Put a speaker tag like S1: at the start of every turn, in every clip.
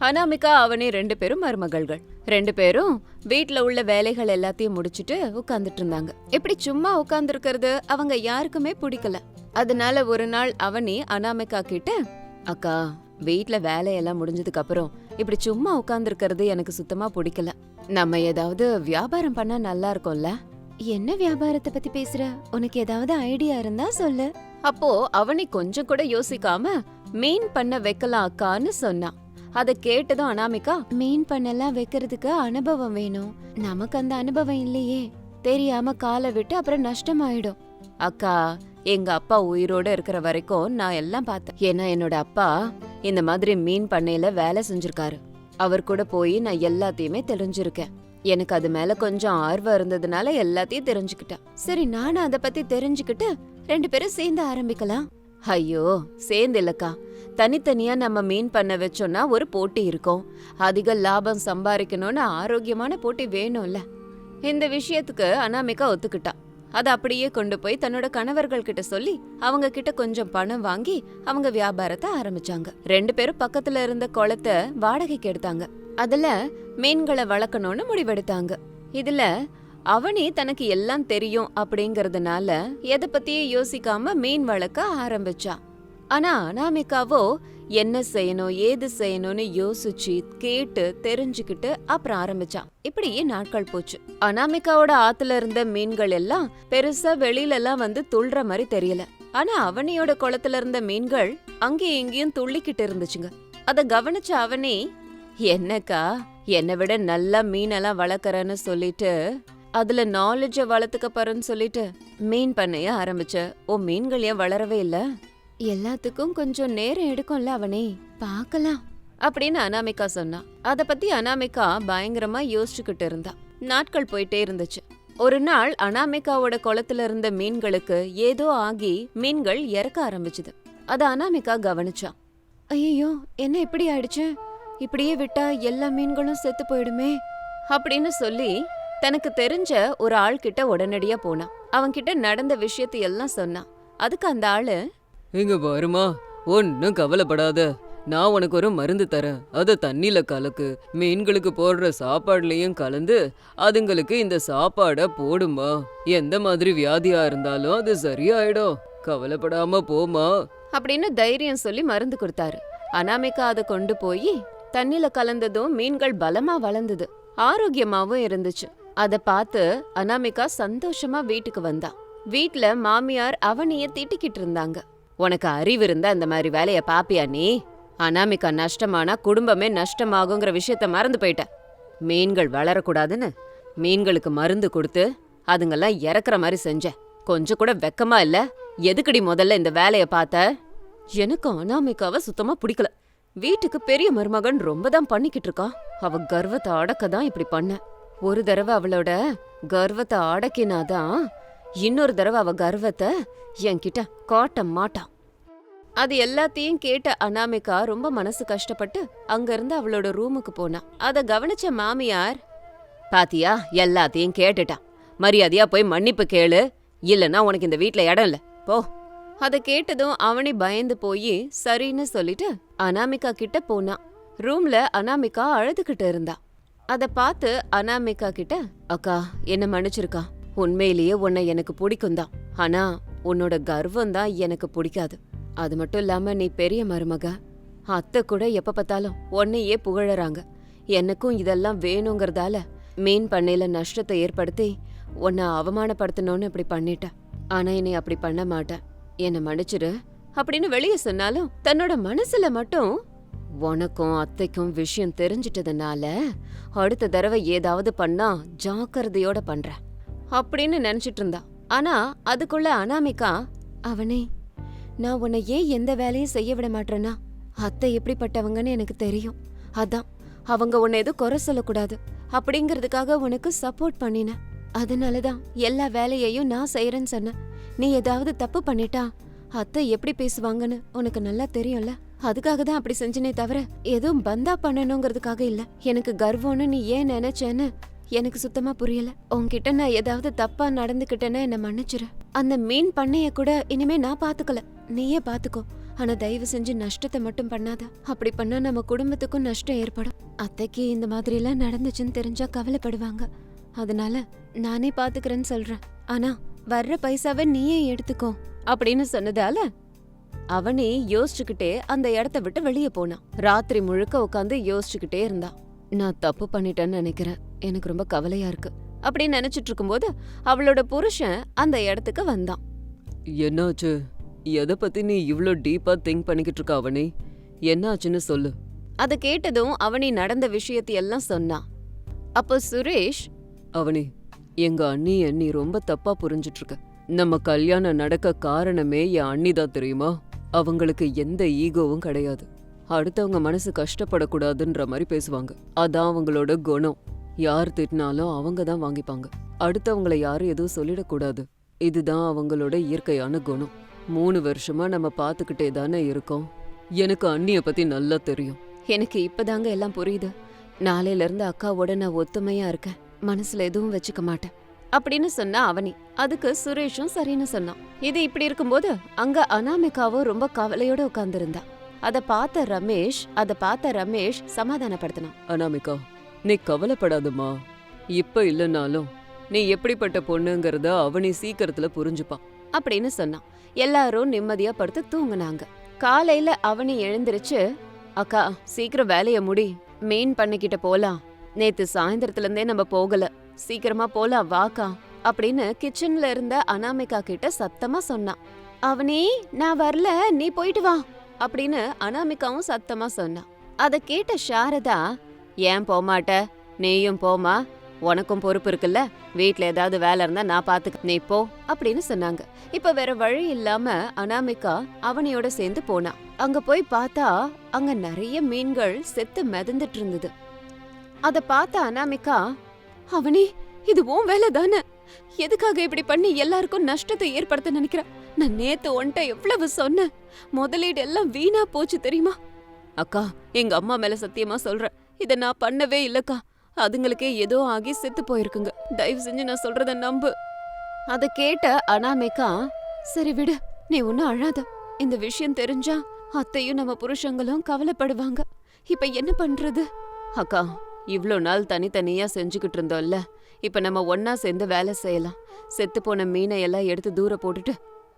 S1: அனாமிகா அவனே ரெண்டு பேரும் மருமகள்கள். ரெண்டு பேரும் வீட்ல உள்ள வேலைகள் எல்லாத்தையும் முடிச்சிட்டு உட்கார்ந்துட்டு இருந்தாங்க. இப்படி சும்மா உட்கார்ந்து அவங்க யாருக்குமே பிடிக்கல. அதனால ஒரு நாள் அவனி அனாமிகா கிட்ட அக்கா வீட்ல வேலையெல்லாம் முடிஞ்சதுக்கு அப்புறம் இப்படி சும்மா உட்கார்ந்து எனக்கு சுத்தமா பிடிக்கல. நம்ம ஏதாவது வியாபாரம் பண்ணா நல்லா இருக்கும்ல? என்ன வியாபாரத்தை பத்தி பேசுற? உனக்கு ஏதாவது ஐடியா இருந்தா சொல்லு. அப்போ அவனி கொஞ்சம் கூட யோசிக்காம மீன் பண்ண வைக்கலாம் அக்கான்னு சொன்னான். அத கேட்டதும் அனாமிகா மீன் பண்ணெல்லாம் வைக்கிறதுக்கு அனுபவம் வேணும். நமக்கு அந்த அனுபவம் இல்லையே. தெரியாம காலை விட்டு அப்புறம் நஷ்டமாயிடும். அக்கா எங்க அப்பா உயிரோட இருக்கிற வரைக்கும் நான் எல்லாம் பார்த்தேன். ஏன்னா என்னோட அப்பா இந்த மாதிரி மீன் பண்ணையில வேலை செஞ்சிருக்காரு. அவர் கூட போய் நான் எல்லாத்தையுமே தெரிஞ்சிருக்கேன். எனக்கு அது மேல கொஞ்சம் ஆர்வம் இருந்ததுனால எல்லாத்தையும் தெரிஞ்சுக்கிட்டேன். சரி நானும் அத பத்தி தெரிஞ்சுக்கிட்டு ரெண்டு பேரும் சேர்ந்து ஆரம்பிக்கலாம். ஐயோ சேர்ந்து இல்லக்கா. தனித்தனியா நம்ம மீன் பண்ண வச்சோம்னா ஒரு போட்டி இருக்கும். அதிக லாபம் சம்பாதிக்கணும்னு ஆரோக்கியமான போட்டி வேணும்ல. இந்த விஷயத்துக்கு அனாமிகா ஒத்துக்கிட்டா. அதை அப்படியே கொண்டு போய் தன்னோட கணவர்கள் கிட்ட சொல்லி அவங்க கிட்ட கொஞ்சம் பணம் வாங்கி அவங்க வியாபாரத்தை ஆரம்பிச்சாங்க. ரெண்டு பேரும் பக்கத்துல இருந்த குளத்தை வாடகைக்கு எடுத்தாங்க. அதுல மீன்களை வளர்க்கணும்னு முடிவெடுத்தாங்க. இதுல அவனி தனக்கு எல்லாம் தெரியும் அப்படிங்கறதுனால எதை பத்தியும் யோசிக்காம மீன் வளர்க்க ஆரம்பிச்சா. ஆனா அனாமிகாவோ என்ன செய்யணும் ஏது செய்யணும்னு யோசிச்சு கேட்டு தெரிஞ்சுக்கிட்டு அப்புறம் ஆரம்பிச்சான். இப்படியே நாட்கள் போச்சு. அனாமிகாவோட ஆத்துல இருந்த மீன்கள் எல்லாம் பெருசா வெளியில எல்லாம் வந்து துள்ற மாதிரி தெரியல. ஆனா அவனியோட குளத்துல இருந்த மீன்கள் அங்கேயும் இங்கேயும் துள்ளிக்கிட்டு இருந்துச்சுங்க. அத கவனிச்ச அவனே என்னக்கா என்னை விட நல்லா மீனெல்லாம் வளர்க்கறேன்னு சொல்லிட்டு அதுல நாலேஜ வளர்த்துக்க போறேன்னு சொல்லிட்டு மீன் பண்ணைய ஆரம்பிச்ச? ஓ மீன்கள் ஏன் வளரவே இல்ல? எல்லாத்துக்கும் கொஞ்சம் நேரம் எடுக்கும்ல அவனே. பார்க்கலாம். அப்படின்னு அனாமிகா சொன்னா. அத பத்தி அனாமிகா பயங்கரமா யோசிச்சுக்கிட்டு இருந்தா. நாட்கள் போயிட்டே இருந்துச்சு. ஒரு நாள் அனாமிகாவோட குளத்துல இருந்த மீன்களுக்கு ஏதோ ஆகி மீன்கள் இறக்க ஆரம்பிச்சுது. அத அனாமிகா கவனிச்சா. ஐயோ என்ன இப்படி ஆயிடுச்சு? இப்படியே விட்டா எல்லா மீன்களும் செத்து போயிடுமே? அப்படின்னு சொல்லி தனக்கு தெரிஞ்ச ஒரு ஆள் கிட்ட உடனடியா போனான் அவன்கிட்ட நடந்த விஷயத்தை எல்லாம் சொன்னான் அதுக்கு அந்த ஆளு
S2: இங்க பாருமா ஒன்னும் கவலைப்படாத. நான் உனக்கு ஒரு மருந்து தரேன். அதை தண்ணியில் கலக்கு. மீன்களுக்கு போடுற சாப்பாடுலயும் கலந்து அதுங்களுக்கு இந்த சாப்பாடை போடுமா. எந்த மாதிரி வியாதியா இருந்தாலும் அது சரியாயிடும். கவலைப்படாம போமா.
S1: அப்படின்னு தைரியம் சொல்லி மருந்து கொடுத்தாரு. அனாமிகா அதை கொண்டு போய் தண்ணில கலந்ததும் மீன்கள் பலமா வளர்ந்தது. ஆரோக்கியமாவும் இருந்துச்சு. அத பார்த்து அனாமிகா சந்தோஷமா வீட்டுக்கு வந்தா. வீட்ல மாமியார் அவனைய திட்டிக்கிட்டு இருந்தாங்க. உனக்கு அறிவு இருந்தா இந்த மாதிரி வேலைய பாப்பியா நீ? அனாமிகா நஷ்டமானா குடும்பமே நஷ்டமாகுங்கிற விஷயத்த மறந்து போயிட்ட. மீன்கள் வளரக்கூடாதுன்னு மீன்களுக்கு மருந்து கொடுத்து அதுங்கெல்லாம் இறக்குற மாதிரி செஞ்ச. கொஞ்சம் கூட வெக்கமா இல்ல? எதுக்கடி முதல்ல இந்த வேலைய பார்த்த? எனக்கு அனாமிகாவை சுத்தமா பிடிக்கல. வீட்டுக்கு பெரிய மருமகன் ரொம்ப தான் பண்ணிக்கிட்டு இருக்கான் அவ கர்வத்தை அடக்க தான் இப்படி பண்ண. ஒரு தடவை அவளோட கர்வத்தை அடக்கினாதான் இன்னொரு தடவை அவ கர்வத்தை என்கிட்ட காட்ட மாட்டான் அது எல்லாத்தையும் கேட்ட அனாமிகா ரொம்ப மனசு கஷ்டப்பட்டு அங்கிருந்து அவளோட ரூமுக்கு போனா. அதை கவனிச்ச மாமியார் பாத்தியா எல்லாத்தையும் கேட்டுட்டான் மரியாதையா போய் மன்னிப்பு கேளு. இல்லைன்னா உனக்கு இந்த வீட்டில் இடம் இல்லை. போ. அதை கேட்டதும் அவனே பயந்து போய் சரின்னு சொல்லிட்டு அனாமிகா கிட்ட போனான் ரூம்ல அனாமிகா அழுதுகிட்டு இருந்தா. அதை பார்த்து அனாமிகா கிட்ட அக்கா என்ன மன்னிச்சிருக்கா? உண்மையிலேயே உன்னை எனக்கு பிடிக்கும் தான். ஆனா உன்னோட கர்வம் தான் எனக்கு பிடிக்காது. அது மட்டும் இல்லாம நீ பெரிய மருமக. அத்தை கூட எப்ப பார்த்தாலும் உன்னையே புகழறாங்க. எனக்கும் இதெல்லாம் வேணுங்கிறதால மீன் பண்ணையில நஷ்டத்தை ஏற்படுத்தி உன்னை அவமானப்படுத்தணும்னு இப்படி பண்ணிட்டேன். ஆனா என்னை அப்படி பண்ண மாட்டேன். என்னை மன்னிச்சிரு. அப்படின்னு வெளியே சொன்னாலும் தன்னோட மனசுல மட்டும் உனக்கும் அத்தைக்கும் விஷயம் தெரிஞ்சிட்டதுனால அடுத்த தடவை ஏதாவது பண்ணா ஜாக்கிரதையோட பண்றேன். அப்படின்னு நினைச்சிட்டு இருந்தா. ஆனா அதுக்குள்ள அனாமிகா அவனே நான் உன்னை ஏன் எந்த வேலையும் செய்ய விட மாட்டேன்னா அத்தை எப்படிப்பட்டவங்கன்னு எனக்கு தெரியும். அதான் அவங்க உன்னை எதுவும் குறை சொல்லக்கூடாது அப்படிங்கிறதுக்காக உனக்கு சப்போர்ட் பண்ணினேன் அதனாலதான் எல்லா வேலையையும் நான் செய்யறேன்னு சொன்னேன் நீ ஏதாவது தப்பு பண்ணிட்டா அத்தை எப்படி பேசுவாங்கன்னு உனக்கு நல்லா தெரியும்ல? அதுக்காக தான் அப்படி செஞ்சனே தவிர எதுவும் பந்தா பண்ணணுங்கிறதுக்காக இல்ல. எனக்கு கர்வம்னு நீ ஏன் நினைச்சேன்னு எனக்கு சுத்தமா புரியல. உன்கிட்ட நான் ஏதாவது தப்பா நடந்துக்கிட்டேன்னா என்ன மன்னிச்சிரு. அந்த மீன் பண்ணைய கூட இனிமே நான் பாத்துக்கல. நீயே பாத்துக்கோ. ஆனா தயவு செஞ்சு நஷ்டத்தை மட்டும் பண்ணாத. அப்படி பண்ணா நம்ம குடும்பத்துக்கும் நஷ்டம் ஏற்படும். அத்தைக்கு இந்த மாதிரி எல்லாம் நடந்துச்சுன்னு தெரிஞ்சா கவலைப்படுவாங்க. அதனால நானே பாத்துக்கிறேன்னு சொல்றேன். ஆனா வர்ற பைசாவை நீயே எடுத்துக்கோ. அப்படின்னு சொன்னதால அவனே யோசிச்சுக்கிட்டே அந்த இடத்த விட்டு வெளியே போனான். ராத்திரி முழுக்க உட்காந்து யோசிச்சுக்கிட்டே இருந்தான். நான் தப்பு பண்ணிட்டேன்னு நினைக்கிறேன். எனக்கு ரொம்ப கவலையா இருக்கு அப்படின்னு நினைச்சிட்டு இருக்கும்போது அவளோட புருஷன் அந்த இடத்துக்கு வந்தான்.
S2: என்னாச்சு? எதை பத்தி நீ இவ்ளோ டீப்பா திங்க் பண்ணிக்கிட்டு இருக்க அவனி? என்னாச்சுன்னு சொல்லு.
S1: அதை கேட்டதும் அவனி நடந்த விஷயத்தையெல்லாம் சொன்னான். அப்போ சுரேஷ்
S2: அவனி எங்க அண்ணிய நீ ரொம்ப தப்பா புரிஞ்சிட்டு இருக்க. நம்ம கல்யாணம் நடக்க காரணமே என் அண்ணி தான் தெரியுமா? அவங்களுக்கு எந்த ஈகோவும் கிடையாது. அடுத்தவங்க மனசு கஷ்டப்படக்கூடாதுன்ற மாதிரி பேசுவாங்க. அதான் அவங்களோட குணம். யார் திட்டினாலும் அவங்க தான் வாங்கிப்பாங்க. அடுத்தவங்கள யாரும் எதுவும் சொல்லிடக்கூடாது. இதுதான் அவங்களோட இயற்கையான குணம். மூணு வருஷமா நம்ம பார்த்துக்கிட்டே தானே இருக்கோம். எனக்கு அண்ணிய பத்தி நல்லா தெரியும்.
S1: எனக்கு இப்பதாங்க எல்லாம் புரியுது. நாளையில இருந்து அக்காவோட நான் ஒத்துமையா இருக்கேன். மனசுல எதுவும் வச்சுக்க மாட்டேன். அப்படின்னு சொன்னா அவனி. அதுக்கு சுரேஷும் சரின்னு சொன்னான். இது இப்படி இருக்கும்போது அங்க அனாமிகாவும் ரொம்ப கவலையோட உட்கார்ந்திருந்தா. அத பார்த்த ரமேஷ் அத பார்த்த ரமேஷ் சமாதானப்படுத்தினான்.
S2: அனாமிகா நீ கவலைப்படாதம்மா. இப்ப இல்லைனாலும் நீ எப்படிப்பட்ட பொண்ணுங்கிறத அவனி சீக்கிரத்துல புரிஞ்சுப்பான்.
S1: அப்படின்னு சொன்னான். எல்லாரும் நிம்மதியா படுத்து தூங்குனாங்க. காலையில அவனி எழுந்திருச்சு அக்கா சீக்கிரம் வேலைய முடி. மீன் பண்ணிக்கிட்ட போலாம். நேத்து சாயந்தரத்துல இருந்தே நம்ம போகல. சீக்கிரமா போலாம் வாக்கா. அப்படின்னு கிச்சன்ல இருந்த அனாமிகா கிட்ட சத்தமா சொன்னான். அவனி நான் வரல நீ போயிட்டு வா. அப்படின்னு அனாமிகாவும் சத்தமா சொன்னான். அத கேட்ட சாரதா ஏன் போமாட்ட? நீயும் போமா? உனக்கும் பொறுப்பு இருக்குல்ல? வீட்ல ஏதாவது வேலை இருந்தா நான் பாத்துக்க நீ போ அப்படின்னு சொன்னாங்க. இப்ப வேற வழி இல்லாம அனாமிகா அவனியோட சேர்ந்து போனா. அங்க போய் பார்த்தா அங்க நிறைய மீன்கள் செத்து மிதந்துட்டு இருந்தது அத பார்த்த அனாமிகா அவனி இது உன் வேலை தானே? எதுக்காக இப்படி பண்ணி எல்லாருக்கும் நஷ்டத்தை ஏற்படுத்த நினைக்கிற? நான் நேத்து ஒன்ட்ட எவ்வளவு சொன்னேன். முதலீடு எல்லாம் வீணா போச்சு தெரியுமா? அக்கா எங்க அம்மா மேல சத்தியமா சொல்றேன் இத நான் பண்ணவே இல்லக்கா. அதுங்களுக்கே ஏதோ ஆகி செத்து போயிருக்குங்க. தயவு செஞ்சு நான் சொல்றத நம்பு. அத கேட்ட அனாமிகா சரி விடு நீ ஒன்னும் அழாத. இந்த விஷயம் தெரிஞ்சா அத்தையும் நம்ம புருஷங்களும் கவலைப்படுவாங்க. இப்ப என்ன பண்றது? அக்கா இவ்ளோ நாள் தனித்தனியா செஞ்சுக்கிட்டு இருந்தோம்ல. இப்ப நம்ம ஒன்னா சேர்ந்து வேலை செய்யலாம். செத்து போன மீனை எல்லாம் எடுத்து தூர போட்டுட்டு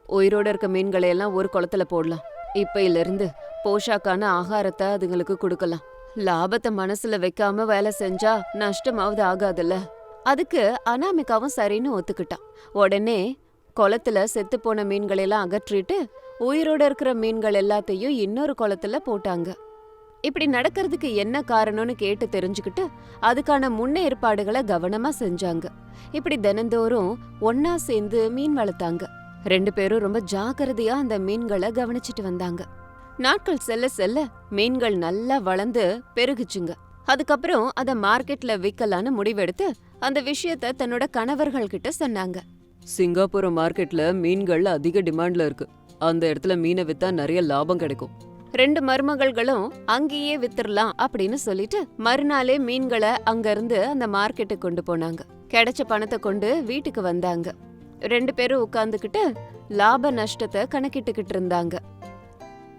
S1: உயிரோட இருக்க மீன்களை எல்லாம் ஒரு குளத்துல போடலாம். இப்பையில இருந்து போஷாக்கான ஆகாரத்தை அதுங்களுக்கு கொடுக்கலாம். லாபத்தை மனசுல வைக்காம வேலை செஞ்சா நஷ்டமாவது ஆகாதுல்ல. அதுக்கு அனாமிகாவும் சரின்னு ஒத்துக்கிட்டான். உடனே குளத்துல செத்து போன மீன்கள் எல்லாம் அகற்றிட்டு உயிரோட இருக்கிற மீன்கள் எல்லாத்தையும் இன்னொரு குளத்துல போட்டாங்க. இப்படி நடக்கிறதுக்கு என்ன காரணம்னு கேட்டு தெரிஞ்சுக்கிட்டு அதுக்கான முன்னேற்பாடுகளை கவனமா செஞ்சாங்க. இப்படி தினந்தோறும் ஒன்னா சேர்ந்து மீன் வளர்த்தாங்க. ரெண்டு பேரும் ரொம்ப ஜாக்கிரதையா அந்த மீன்களை கவனிச்சிட்டு வந்தாங்க. நாட்கள் செல்ல செல்ல மீன்கள் நல்லா வளர்ந்து பெருகுச்சுங்க. அதுக்கப்புறம் அத மார்க்கெட்ல விக்கலான்னு முடிவெடுத்து அந்த விஷயத்த தன்னோட கணவர்கள் கிட்ட சொன்னாங்க.
S2: சிங்கப்பூர் மார்க்கெட்ல மீன்கள் அதிக டிமாண்ட்ல இருக்கு. அந்த இடத்துல மீனை வித்தா நிறைய லாபம் கிடைக்கும்.
S1: ரெண்டு மருமகள்களும் அங்கேயே வித்துறலாம் அப்படின்னு சொல்லிட்டு மறுநாளே மீன்களை அங்க இருந்து அந்த மார்க்கெட்டுக்கு கொண்டு போனாங்க. கிடைச்ச பணத்தை கொண்டு வீட்டுக்கு வந்தாங்க. ரெண்டு பேரும் உட்கார்ந்துகிட்டு லாப நஷ்டத்தை கணக்கிட்டுக்கிட்டு இருந்தாங்க.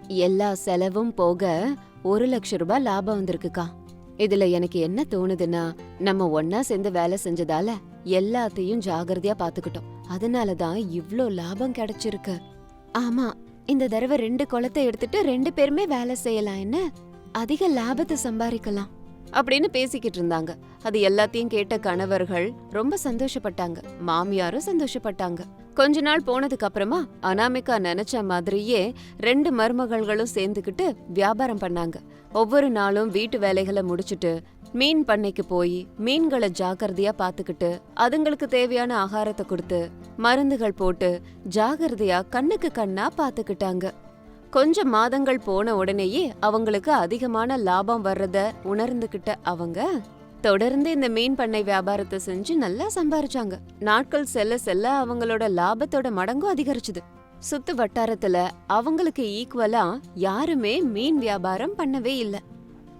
S1: எல்லா செலவும் போக ஒரு லட்சம் ரூபாய் லாபம் வந்திருக்குக்கா. இதுல எனக்கு என்ன தோணுதுன்னா நம்ம ஒன்னா சேர்ந்து வேலை செஞ்சதால எல்லாத்தையும் ஜாகிரதையா பாத்துக்கிட்டோம். அதனாலதான் இவ்ளோ லாபம் கிடைச்சிருக்கு. ஆமா இந்த தடவை ரெண்டு குளத்தை எடுத்துட்டு ரெண்டு பேருமே வேலை செய்யலாம். என்ன? அதிக லாபத்தை சம்பாதிக்கலாம். அப்படின்னு பேசிக்கிட்டு இருந்தாங்க. அது எல்லாத்தையும் கேட்ட கணவர்கள் ரொம்ப சந்தோஷப்பட்டாங்க. மாமியாரும் சந்தோஷப்பட்டாங்க. கொஞ்ச நாள் போனதுக்கு அப்புறமா அனாமிகா நினைச்ச மாதிரியே ரெண்டு மருமகள்களும் சேர்ந்துக்கிட்டு வியாபாரம் பண்ணாங்க. ஒவ்வொரு நாளும் வீட்டு வேலைகளை முடிச்சிட்டு மீன் பண்ணைக்கு போய் மீன்களை ஜாக்கிரதையா பாத்துக்கிட்டு அதுங்களுக்கு தேவையான ஆகாரத்தை கொடுத்து மருந்துகள் போட்டு ஜாகிரதையா கண்ணுக்கு கண்ணா பாத்துக்கிட்டாங்க கொஞ்ச மாதங்கள் போன உடனேயே அவங்களுக்கு அதிகமான லாபம் வர்றத உணர்ந்துகிட்ட அவங்க தொடர்ந்து இந்த மீன் பண்ணை வியாபாரத்தை செஞ்சு நல்லா சம்பாரிச்சாங்க. நாட்கள் செல்ல செல்ல அவங்களோட லாபத்தோட மடங்கும் அதிகரிச்சுது. சுத்து வட்டாரத்துல அவங்களுக்கு ஈக்குவலா யாருமே மீன் வியாபாரம் பண்ணவே இல்ல.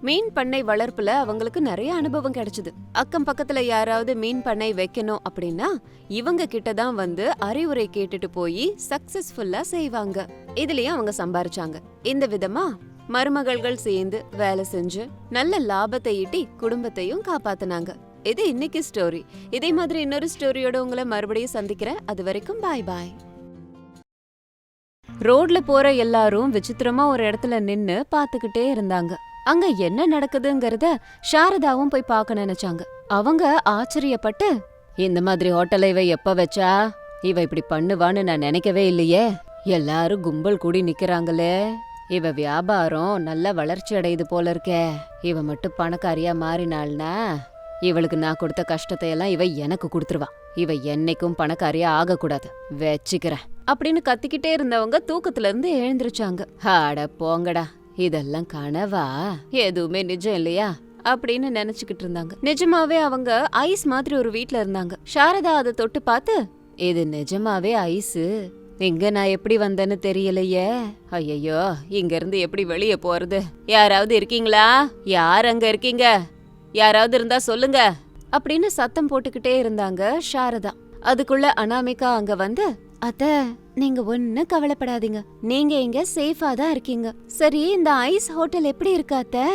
S1: மீன் பண்ணை வளர்ப்புல அவங்களுக்கு நிறைய அனுபவம் கிடைச்சது. அக்கம் பக்கத்துல யாராவது மீன் பண்ணை வைக்கணும் அப்படின்னா இவங்க கிட்ட தான் வந்து அறிவுரை கேட்டுட்டு போய் சக்சஸ்ஃபுல்லா செய்வாங்க. இதுலயும் அவங்க சம்பாரிச்சாங்க. இந்த விதமா மருமகள்கள் சேர்ந்து வேலை செஞ்சு நல்ல லாபத்தை ஈட்டி குடும்பத்தையும் காப்பாத்துனாங்க. இது இன்னைக்கு ஸ்டோரி இதே மாதிரி இன்னொரு ஸ்டோரியோட உங்களை மறுபடியும் சந்திக்கிறேன். அது வரைக்கும் பாய் பாய் ரோட்ல போற எல்லாரும் விசித்திரமா ஒரு இடத்துல நின்னு பாத்துக்கிட்டே இருந்தாங்க. அங்க என்ன நடக்குதுங்கறத சாரதாவும் போய் பார்க்க நினைச்சாங்க. அவங்க ஆச்சரியப்பட்டு இந்த மாதிரி ஹோட்டலை இவ எப்ப வச்சா? இவ இப்படி பண்ணுவான்னு நான் நினைக்கவே இல்லையே. எல்லாரும் கும்பல் கூடி நிக்கறாங்களே. இவ வியாபாரம் நல்ல வளர்ச்சி அடையுது போல இருக்கே. இவ மட்டும் பணக்காரியா மாறினாள்னா இவளுக்கு நான் கொடுத்த கஷ்டத்தை எல்லாம் இவ எனக்கு கொடுத்துருவா. இவ என்னைக்கும் பணக்காரியா ஆகக்கூடாது. வச்சுக்கிறேன். அப்படின்னு கத்திக்கிட்டே இருந்தவங்க தூக்கத்துல இருந்து எழுந்திருச்சாங்க. ஆட போங்கடா இதெல்லாம் கனவா? எதுவுமே நிஜம் இல்லையா? அப்படின்னு நினைச்சுக்கிட்டு இருந்தாங்க. நிஜமாவே அவங்க ஐஸ் மாதிரி ஒரு வீட்ல இருந்தாங்க. சாரதா அதை தொட்டு பார்த்து இது நிஜமாவே ஐஸு? இங்க நான் எப்படி வந்தேன்னு தெரியலையே. ஐயையோ இங்க இருந்து எப்படி வெளியே போறது? யாராவது இருக்கீங்களா? யார் அங்க இருக்கீங்க? யாராவது இருந்தா சொல்லுங்க. அப்படின்னு சத்தம் போட்டுக்கிட்டே இருந்தாங்க சாரதா. அதுக்குள்ள அனாமிகா அங்க வந்து அத்த நீங்க ஒன்னும் கவலைப்படாதீங்க. நீங்க இங்க சேஃபா தான் இருக்கீங்க. சரி இந்த ஐஸ் ஹோட்டல் எப்படி இருக்கு அத்த?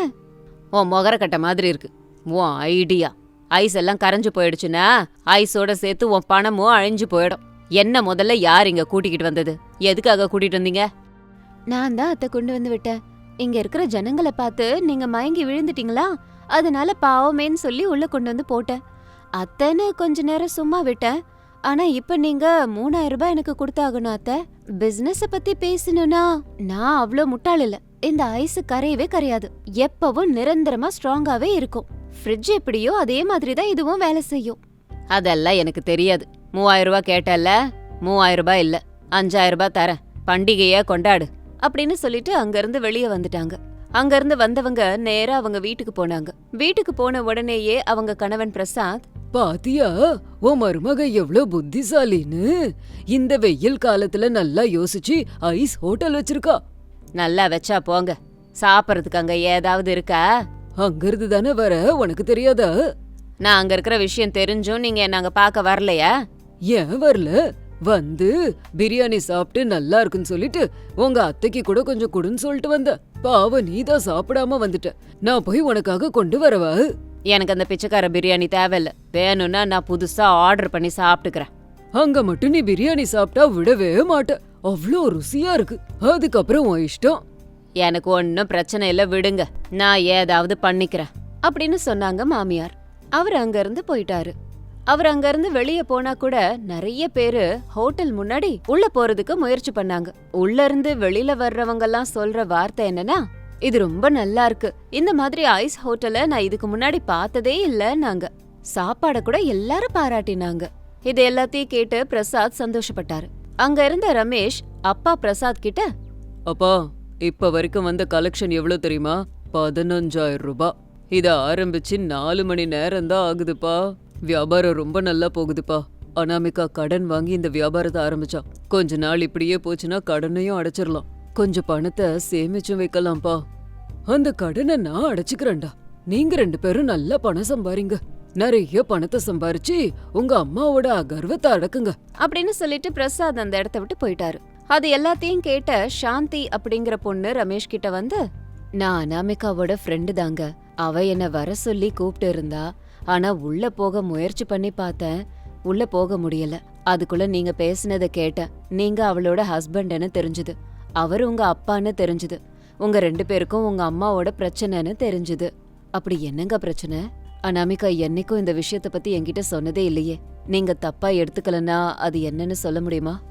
S1: உன் முகரக்கட்ட மாதிரி இருக்கு. உன் ஐடியா ஐஸ் எல்லாம் கரைஞ்சு போயிடுச்சுன்னா ஐஸோட சேர்த்து உன் பணமும் அழிஞ்சு போயிடும். என்ன முதல்ல யார் இங்க கூட்டிக்கிட்டு வந்தது? எதுக்காக கூட்டிட்டு வந்தீங்க? நான் தான் அத்தை கொண்டு வந்து விட்டேன். இங்க இருக்கிற ஜனங்களை பார்த்து நீங்க மயங்கி விழுந்துட்டீங்களா? அதனால பாவமேன்னு சொல்லி உள்ள கொண்டு வந்து போட்டேன். அத்தைன்னு கொஞ்ச நேரம் சும்மா விட்டேன். ஆனா இப்ப நீங்க மூணாயிரம் ரூபாய் எனக்கு கொடுத்தாகணும் அத்தை. பிசினஸ பத்தி பேசணும்னா நான் அவ்ளோ முட்டாள் இல்ல. இந்த ஐஸ் கரையவே கரையாது. எப்பவும் நிரந்தரமா ஸ்ட்ராங்காவே இருக்கும். ஃப்ரிட்ஜ் எப்படியோ அதே மாதிரி தான் இதுவும் வேலை செய்யும். அதெல்லாம் எனக்கு தெரியாது. மூவாயிரம் ரூபாய் கேட்டல்ல மூவாயிரம் ரூபாய் இல்ல அஞ்சாயிரம் ரூபாய் தரேன் பண்டிகைய கொண்டாடு அப்படின்னு சொல்லிட்டு அங்கிருந்து வெளியே வந்துட்டாங்க. அங்கிருந்து வந்தவங்க நேரா அவங்க வீட்டுக்கு போனாங்க. வீட்டுக்கு போன உடனேயே அவங்க கணவன் பிரசாத்
S2: பாத்தியா உன் மருமக எவ்ளோ புத்திசாலின்னு? இந்த வெயில் காலத்துல நல்லா யோசிச்சு ஐஸ் ஹோட்டல் வச்சிருக்கா.
S1: நல்லா வச்சா போங்க சாப்பிடறதுக்கு அங்க ஏதாவது இருக்கா?
S2: அங்கிருந்து தானே வர உனக்கு தெரியாதா?
S1: நான் அங்க இருக்கிற விஷயம் தெரிஞ்சும் நீங்க அங்க பார்க்க வரலையா?
S2: ஏன் வரல? வந்து பிரியாணி சாப்பிட்டு நல்லா இருக்குன்னு சொல்லிட்டு உங்க அத்தைக்கு கூட கொஞ்சம் கொடுன்னு சொல்லிட்டு வந்த. பாவம் நீதான் சாப்பிடாம வந்துட்ட. நான் போய் உனக்காக கொண்டு வரவா?
S1: எனக்கு அந்த பிச்சைக்கார பிரியாணி தேவையில்ல. வேணும்னா நான் புதுசா ஆர்டர் பண்ணி சாப்பிட்டுக்கிறேன்.
S2: அங்க மட்டும் நீ பிரியாணி சாப்பிட்டா விடவே மாட்ட. அவ்ளோ ருசியா இருக்கு. அதுக்கப்புறம் உன் இஷ்டம்.
S1: எனக்கு ஒன்னும் பிரச்சனை இல்ல விடுங்க. நான் ஏதாவது பண்ணிக்கிறேன். அப்படின்னு சொன்னாங்க மாமியார். அவர் அங்க இருந்து போயிட்டாரு. அவர் அங்க இருந்து போனா கூட நிறைய பேரு ஹோட்டல் முன்னாடி உள்ள போறதுக்கு முயற்சி பண்ணாங்க. உள்ள இருந்து வெளியில வர்றவங்க எல்லாம் சொல்ற வார்த்தை என்னன்னா இது ரொம்ப நல்லா இருக்கு. இந்த மாதிரி ஐஸ் ஹோட்டலை நான் இதுக்கு முன்னாடி பார்த்ததே இல்ல நாங்க சாப்பாட கூட எல்லாரும் பாராட்டினாங்க. இது எல்லாத்தையும் கேட்டு பிரசாத் சந்தோஷப்பட்டாரு. அங்க இருந்த ரமேஷ் அப்பா பிரசாத் கிட்ட
S2: அப்பா இப்ப வரைக்கும் வந்த கலெக்ஷன் எவ்வளவு தெரியுமா? பதினஞ்சாயிரம் ரூபாய். இத ஆரம்பிச்சு நாலு மணி நேரம் தான் ஆகுதுப்பா. வியாபாரம் ரொம்ப நல்லா போகுதுப்பா. அனாமிகா கடன் வாங்கி இந்த வியாபாரத்தை ஆரம்பிச்சான் கொஞ்ச நாள் இப்படியே போச்சுன்னா கடனையும் அடைச்சிடலாம் கொஞ்சம் பணத்தை சேமிச்சும் வைக்கலாம்ப்பா. அந்த கடனை நான் அடைச்சுக்கிறேன்டா. நீங்க ரெண்டு பேரும் நல்லா பணம் சம்பாரிங்க. நிறைய பணத்தை சம்பாரிச்சு உங்க அம்மாவோட கர்வத்தை அடக்குங்க.
S1: அப்படின்னு சொல்லிட்டு பிரசாத் அந்த இடத்த விட்டு போயிட்டாரு. அது எல்லாத்தையும் கேட்ட சாந்தி அப்படிங்கிற பொண்ணு ரமேஷ் கிட்ட வந்து நான் அனாமிகாவோட ஃப்ரெண்டு தாங்க. அவ என்ன வர சொல்லி கூப்பிட்டு இருந்தா ஆனா உள்ள போக முயற்சி பண்ணி பார்த்தேன். உள்ள போக முடியல. அதுக்குள்ள நீங்க பேசுனதை கேட்டேன் நீங்க அவளோட ஹஸ்பண்ட்னு தெரிஞ்சுது. அவர் உங்க அப்பான்னு தெரிஞ்சுது. உங்க ரெண்டு பேருக்கும் உங்க அம்மாவோட பிரச்சனைன்னு தெரிஞ்சுது. அப்படி என்னங்க பிரச்சனை? அனாமிகா என்னைக்கும் இந்த விஷயத்த பத்தி என்கிட்ட சொன்னதே இல்லையே. நீங்க தப்பா எடுத்துக்கலனா அது என்னன்னு சொல்ல முடியுமா?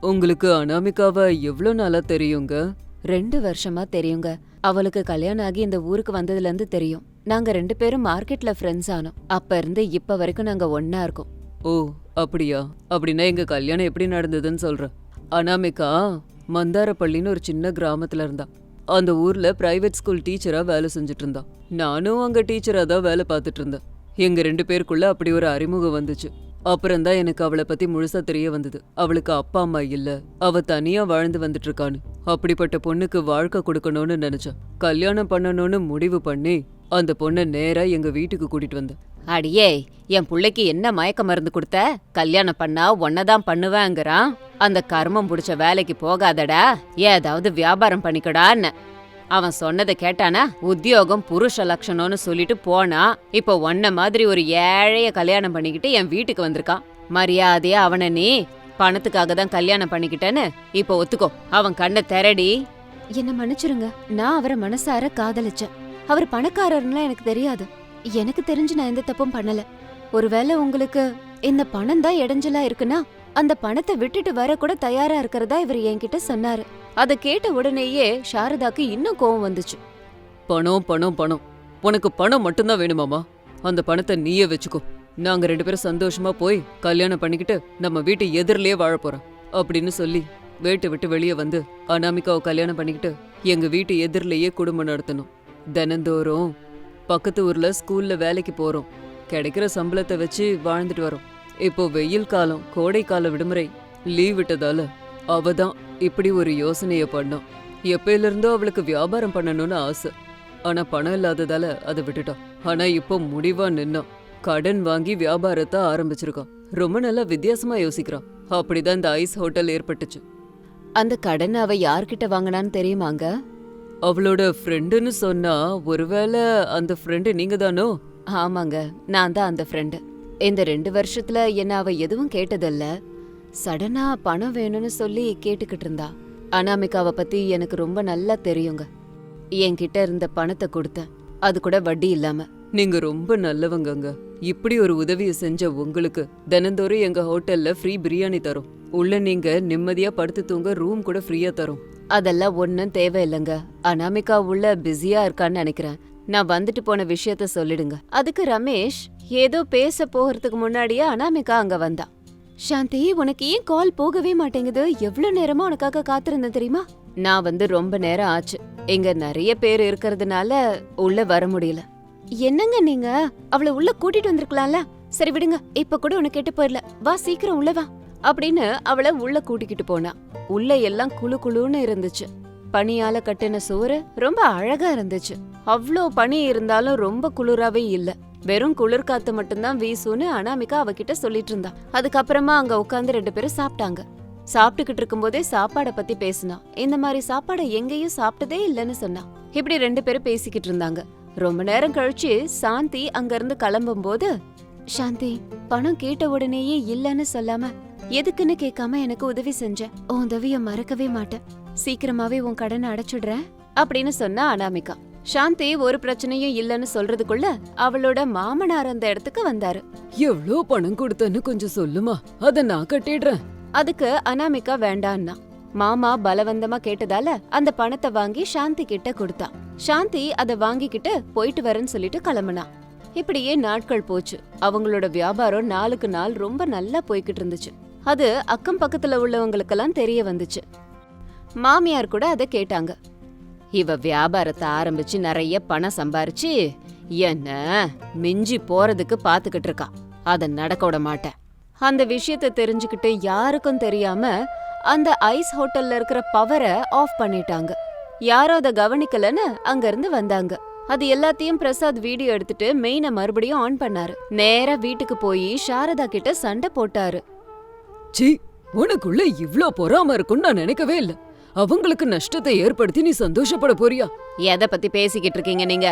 S2: உங்களுக்கு அனாமிகாவை எவ்வளவு நாளா தெரியுங்க?
S1: ரெண்டு வருஷமா தெரியுங்க. அவளுக்கு கல்யாணம் ஆகி இந்த ஊருக்கு வந்ததுல இருந்து தெரியும். நாங்க ரெண்டு பேரும் மார்க்கெட்ல ஃப்ரெண்ட்ஸ் ஆனோம். அப்ப இருந்து இப்ப வரைக்கும் நாங்க ஒன்னா இருக்கோம்.
S2: ஓ அப்படியா? அப்படின்னா எங்க கல்யாணம் எப்படி நடந்ததுன்னு சொல்ற. அனாமிகா மந்தாரப்பள்ளின்னு ஒரு சின்ன கிராமத்துல இருந்தா. அந்த ஊர்ல பிரைவேட் ஸ்கூல் டீச்சரா வேலை செஞ்சுட்டு இருந்தா. நானும் அங்க டீச்சரா தான் வேலை பார்த்துட்டு இருந்தேன். எங்க ரெண்டு பேருக்குள்ள அப்படி ஒரு அறிமுகம் வந்துச்சு. அப்புறம் தான் எனக்கு அவளை பத்தி முழுசா தெரிய வந்தது. அவளுக்கு அப்பா அம்மா இல்ல. அவ தனியா வாழ்ந்து வந்துட்டு இருக்கான்னு. அப்படிப்பட்ட பொண்ணுக்கு வாழ்க்கை கொடுக்கணும்னு நினைச்சேன். கல்யாணம் பண்ணணும்னு முடிவு பண்ணி அந்த பொண்ணை நேரா எங்க வீட்டுக்கு கூட்டிட்டு வந்தேன்
S1: அடியே என் புள்ளைக்கு என்ன மயக்க மருந்து கொடுத்த? கல்யாணம் பண்ணா ஒன்னதான் பண்ணுவேங்கிறான். அந்த கர்மம் புடிச்ச வேலைக்கு போகாதடா. ஏதாவது வியாபாரம் பண்ணிக்கடான்னு. அவன் சொன்னதை கேட்டானா உத்தியோகம் புருஷ லட்சணம்னு சொல்லிட்டு போனா இப்போ ஒன்ன மாதிரி ஒரு ஏழைய கல்யாணம் பண்ணிக்கிட்டு என் வீட்டுக்கு வந்திருக்கான். மரியாதையா அவனை நீ பணத்துக்காக தான் கல்யாணம் பண்ணிக்கிட்டேன்னு இப்போ ஒத்துக்கோ. அவன் கண்ணை திரடி. என்ன மன்னிச்சிருங்க நான் அவரை மனசார காதலிச்சேன். அவர் பணக்காரர்லாம் எனக்கு தெரியாது. எனக்கு தெரிஞ்சு நான் எந்த தப்பும் பண்ணல. ஒருவேளை உங்களுக்கு இந்த பணம் தான் இடைஞ்சலா இருக்குன்னா அந்த பணத்தை விட்டுட்டு வர கூட தயாரா இருக்கிறதா இவர் என்கிட்ட சொன்னாரு. அத கேட்ட உடனேயே சாரதாக்கு இன்னும் கோவம் வந்துச்சு.
S2: பணம் பணம் பணம். உனக்கு பணம் மட்டும்தான் வேணுமாமா அந்த பணத்தை நீயே வச்சுக்கோ. நாங்க ரெண்டு பேரும் சந்தோஷமா போய் கல்யாணம் பண்ணிக்கிட்டு நம்ம வீட்டு எதிரிலேயே வாழ போறோம். அப்படின்னு சொல்லி வீட்டை விட்டு வெளியே வந்து அனாமிகாவை கல்யாணம் பண்ணிக்கிட்டு எங்க வீட்டு எதிரிலேயே குடும்பம் நடத்தணும். தினந்தோறும் பக்கத்து ஊர்ல ஸ்கூல்ல வேலைக்கு போறோம். கிடைக்கிற சம்பளத்தை வச்சு வாழ்ந்துட்டு வரோம். இப்போ வெயில் காலம் கோடை கால விடுமுறை லீவ் விட்டதால அவ தான் இப்படி ஒரு யோசனைய பண்ணோம். எப்பயிலிருந்தோ அவளுக்கு வியாபாரம் பண்ணணும்னு ஆசை. ஆனா பணம் இல்லாததால அதை விட்டுட்டான் ஆனா இப்போ முடிவா நின்னோம். கடன் வாங்கி வியாபாரத்தை ஆரம்பிச்சிருக்கான் ரொம்ப நல்லா வித்தியாசமா யோசிக்கிறான் அப்படிதான் இந்த ஐஸ் ஹோட்டல் ஏற்பட்டுச்சு.
S1: அந்த கடன் அவ யார்கிட்ட வாங்கினான்னு தெரியுமாங்க
S2: அவளோட ஃப்ரெண்டுன்னு சொன்னா ஒருவேளை அந்த ஃப்ரெண்டு நீங்க தானோ
S1: ஆமாங்க நான் தான் அந்த ஃப்ரெண்டு இந்த ரெண்டு வருஷத்துல என்ன அவ எதுவும் கேட்டதில்ல. சடனா பணம் வேணும்னு சொல்லி கேட்டுக்கிட்டு இருந்தா. அனாமிகாவை பத்தி எனக்கு ரொம்ப நல்லா தெரியுங்க. என்கிட்ட இருந்த பணத்தை கொடுத்தேன். அது கூட வட்டி இல்லாம.
S2: நீங்க ரொம்ப நல்லவங்கங்க. இப்படி ஒரு உதவியை செஞ்ச உங்களுக்கு தினந்தோறும் எங்க ஹோட்டல்ல ஃப்ரீ பிரியாணி தரும். உள்ள நீங்க நிம்மதியா படுத்து தூங்க ரூம் கூட ஃப்ரீயா தரும்.
S1: அதெல்லாம் ஒன்றும் தேவையில்லைங்க. அனாமிகா உள்ள பிஸியா இருக்கான்னு நினைக்கிறேன். நான் வந்துட்டு போன விஷயத்த சொல்லிடுங்க. அதுக்கு ரமேஷ் ஏதோ பேச போகிறதுக்கு முன்னாடியே அனாமிகா அங்க வந்தா. சாந்தி உனக்கு ஏன் கால் போகவே மாட்டேங்குது? எவ்வளவு நேரமா உனக்காக காத்திருந்தேன் தெரியுமா? நான் வந்து ரொம்ப நேரம் ஆச்சு. இங்க நிறைய பேர் இருக்கறதுனால உள்ள வர முடியல. என்னங்க நீங்க? அவளை உள்ள கூட்டிட்டு வந்திருக்கலாம்ல? சரி விடுங்க இப்ப கூட உனக்கு கெட்டு போயிடல வா சீக்கிரம் உள்ள வா. அப்படின்னு அவளை உள்ள கூட்டிக்கிட்டு போனா. உள்ள எல்லாம் குளு குளுன்னு இருந்துச்சு. பனியால கட்டின சோறு ரொம்ப அழகா இருந்துச்சு. அவ்வளோ பனி இருந்தாலும் ரொம்ப குளிராவே இல்ல. வெறும் குளிர் காத்து மட்டும்தான் வீசுன்னு அனாமிகா அவகிட்ட சொல்லிட்டு இருந்தா. அதுக்கப்புறமா அங்க உட்காந்து ரெண்டு பேரும் சாப்பிட்டாங்க. சாப்பிட்டுக்கிட்டு இருக்கும்போதே சாப்பாட பத்தி பேசினா. இந்த மாதிரி சாப்பாடை எங்கேயும் சாப்பிட்டதே இல்லைன்னு சொன்னா. இப்படி ரெண்டு பேரும் பேசிக்கிட்டு இருந்தாங்க. ரொம்ப நேரம் கழிச்சு சாந்தி அங்க இருந்து கிளம்பும் போது சாந்தி பணம் கேட்ட உடனேயே இல்லன்னு சொல்லாம எதுக்குன்னு கேட்காம எனக்கு உதவி செஞ்ச. உன் உதவிய மறக்கவே மாட்டேன். சீக்கிரமாவே உன் கடனை அடைச்சிடுறேன். அப்படின்னு சொன்னா அனாமிகா. சாந்தி ஒரு பிரச்சனையும் இல்லன்னு சொல்றதுக்குள்ள அவளோட மாமனார் அந்த இடத்துக்கு வந்தாரு.
S2: எவ்ளோ பணம் கொடுத்தன்னு கொஞ்சம் சொல்லுமா. அத நான் கட்டிடுறேன்.
S1: அதுக்கு அனாமிகா வேண்டான்னா. மாமா பலவந்தமா கேட்டதால அந்த பணத்தை வாங்கி சாந்தி கிட்ட கொடுத்தா. சாந்தி அத வாங்கிக்கிட்டு போயிட்டு வரேன்னு சொல்லிட்டு கிளம்புனா. இப்படியே நாட்கள் போச்சு. அவங்களோட வியாபாரம் நாளுக்கு நாள் ரொம்ப நல்லா போய்கிட்டு இருந்துச்சு. அது அக்கம் பக்கத்துல உள்ளவங்களுக்கெல்லாம் தெரிய வந்துச்சு. மாமியார் கூட அதை கேட்டாங்க. இவ வியாபாரத்தை ஆரம்பிச்சு நிறைய பணம் சம்பாரிச்சு என்ன மிஞ்சி போறதுக்கு பாத்துக்கிட்டு இருக்கா. அதை நடக்க விட மாட்டேன். அந்த விஷயத்தை தெரிஞ்சுக்கிட்டு யாருக்கும் தெரியாம அந்த ஐஸ் ஹோட்டல்ல இருக்கிற பவரை ஆஃப் பண்ணிட்டாங்க. யாரோ அதை கவனிக்கலன்னு அங்கிருந்து வந்தாங்க. அது எல்லாத்தையும் பிரசாத் வீடியோ எடுத்துட்டு மெயினை மறுபடியும் ஆன் பண்ணாரு. நேரா வீட்டுக்கு போய் சாரதா கிட்ட சண்டை போட்டாரு.
S2: சி உனக்குள்ள இவ்ளோ பொறாம இருக்கும்னு நான் நினைக்கவே இல்ல. அவங்களுக்கு நஷ்டத்தை ஏற்படுத்தி நீ சந்தோஷப்பட போறியா?
S1: எதை பத்தி பேசிக்கிட்டு இருக்கீங்க நீங்க?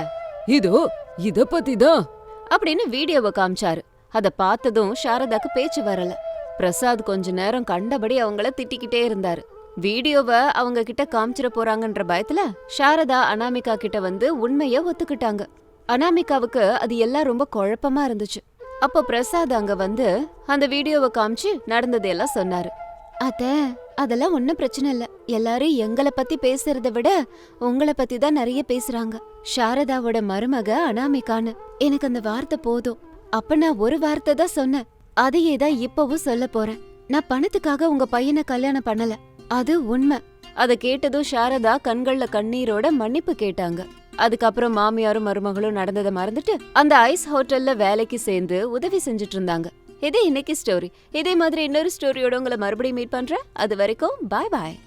S2: இதோ இத பத்தி தான்.
S1: அப்படின்னு வீடியோவை காமிச்சாரு. அத பார்த்ததும் சாரதாக்கு பேச்சு வரல. பிரசாத் கொஞ்ச நேரம் கண்டபடி அவங்கள திட்டிக்கிட்டே இருந்தாரு. வீடியோவை அவங்க கிட்ட காமிச்சிட போறாங்கன்ற பயத்துல சாரதா அனாமிகா கிட்ட வந்து உண்மைய ஒத்துக்கிட்டாங்க. அனாமிகாவுக்கு அது எல்லாம் ரொம்ப குழப்பமா இருந்துச்சு. அப்போ பிரசாத் அங்க வந்து அந்த வீடியோவை காமிச்சு நடந்ததையெல்லாம் சொன்னாரு. அத்த அதெல்லாம் ஒன்னும் பிரச்சனை இல்ல. எல்லாரும் எங்களை பத்தி பேசுறத விட உங்களை பத்தி தான் நிறைய பேசுறாங்க. சாரதாவோட மருமக அனாமிகான்னு. எனக்கு அந்த வார்த்தை போதும். அப்ப நான் ஒரு வார்த்தை தான் சொன்னேன். அதையே தான் இப்பவும் சொல்ல போறேன். நான் பணத்துக்காக உங்க பையனை கல்யாணம் பண்ணல. அது உண்மை. அத கேட்டதும் சாரதா கண்கள்ல கண்ணீரோட மன்னிப்பு கேட்டாங்க. அதுக்கப்புறம் மாமியாரும் மருமகளும் நடந்ததை மறந்துட்டு அந்த ஐஸ் ஹோட்டல்ல வேலைக்கு சேர்ந்து உதவி செஞ்சுட்டு இருந்தாங்க. இது இன்னைக்கு ஸ்டோரி இதே மாதிரி இன்னொரு ஸ்டோரியோட உங்களை மறுபடியும் மீட் பண்றேன். அது வரைக்கும் பாய் பாய்